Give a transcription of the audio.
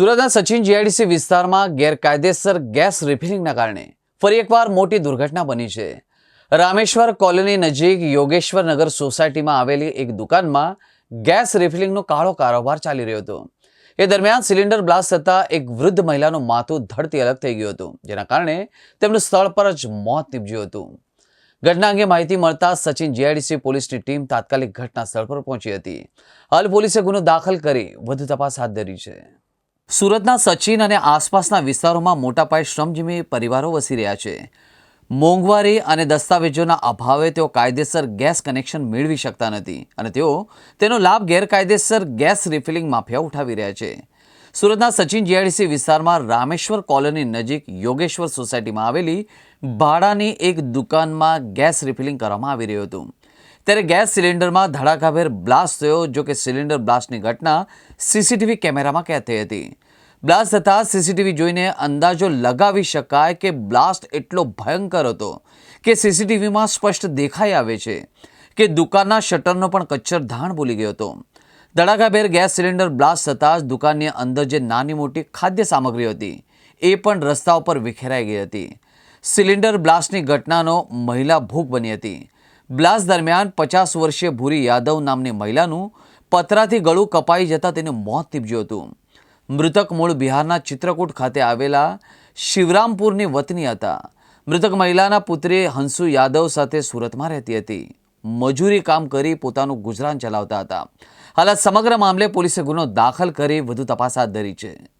સુરતના સચિન જીઆઈડીસી વિસ્તારમાં ગેરકાયદેસર ગેસ રિફિલિંગના કારણે ફરી એકવાર મોટી દુર્ઘટના બની છે. રામેશ્વર કોલોની નજીક યોગેશ્વર નગર સોસાયટીમાં આવેલી એક દુકાનમાં ગેસ રિફિલિંગનો કાળો કારોબાર ચાલી રહ્યો હતો. એ દરમિયાન સિલિન્ડર બ્લાસ્ટ થતાં એક વૃદ્ધ મહિલાનું માથું ધડતી અલગ થઈ ગયું હતું, જેના કારણે તેમનું સ્થળ પર જ મોત નીપજ્યું હતું. ઘટના અંગે માહિતી મળતા સચિન જીઆઈડીસી પોલીસની ટીમ તાત્કાલિક ઘટના સ્થળ પર પહોંચી હતી. હાલ પોલીસે ગુનો દાખલ કરી વધુ તપાસ હાથ ધરી છે. સુરતના સચિન અને આસપાસના વિસ્તારોમાં મોટા પાયે શ્રમજીવી પરિવારો વસી રહ્યા છે. મોંઘવારી અને દસ્તાવેજોના અભાવે તેઓ કાયદેસર ગેસ કનેક્શન મેળવી શકતા નથી અને તેઓ તેનો લાભ ગેરકાયદેસર ગેસ રિફિલિંગ માફિયા ઉઠાવી રહ્યા છે. સુરતના સચિન જીઆઈડીસી વિસ્તારમાં રામેશ્વર કોલોની નજીક યોગેશ્વર સોસાયટીમાં આવેલી ભાડાની એક દુકાનમાં ગેસ રિફિલિંગ કરવામાં આવી રહ્યું હતું. ત્યારે ગેસ સિલિન્ડરમાં ધડાકાભેર બ્લાસ્ટ થયો, જો કે સિલિન્ડર બ્લાસ્ટની ઘટના સીસીટીવી કેમેરામાં કેદ થઈ હતી. બ્લાસ્ટ થતાં સીસીટીવી જોઈને અંદાજો લગાવી શકાય કે બ્લાસ્ટ એટલો ભયંકર હતો કે સીસીટીવીમાં સ્પષ્ટ દેખાઈ આવે છે કે દુકાનના શટરનો પણ કચ્છર ધાણ બોલી ગયો હતો. ધડાકાભેર ગેસ સિલિન્ડર બ્લાસ્ટ થતાં જ દુકાનની અંદર જે નાની મોટી ખાદ્ય સામગ્રી હતી, એ પણ રસ્તા ઉપર વિખેરાઈ ગઈ હતી. સિલિન્ડર બ્લાસ્ટની ઘટનાનો મહિલા ભૂખ બની હતી. બ્લાસ્ટ દરમિયાન પચાસ વર્ષીય ભૂરી યાદવ નામની મહિલાનું પતરાથી ગળું કપાઈ જતાં તેનું મોત નીપજ્યું હતું. મૃતક મૂળ બિહારના ચિત્રકૂટ ખાતે આવેલા શિવરામપુરની વતની હતા. મૃતક મહિલાના પુત્રી હંસુ યાદવ સાથે સુરતમાં રહેતી હતી. મજૂરી કામ કરી પોતાનું ગુજરાન ચલાવતા હતા. હાલ સમગ્ર મામલે પોલીસે ગુનો દાખલ કરી વધુ તપાસ હાથ ધરી છે.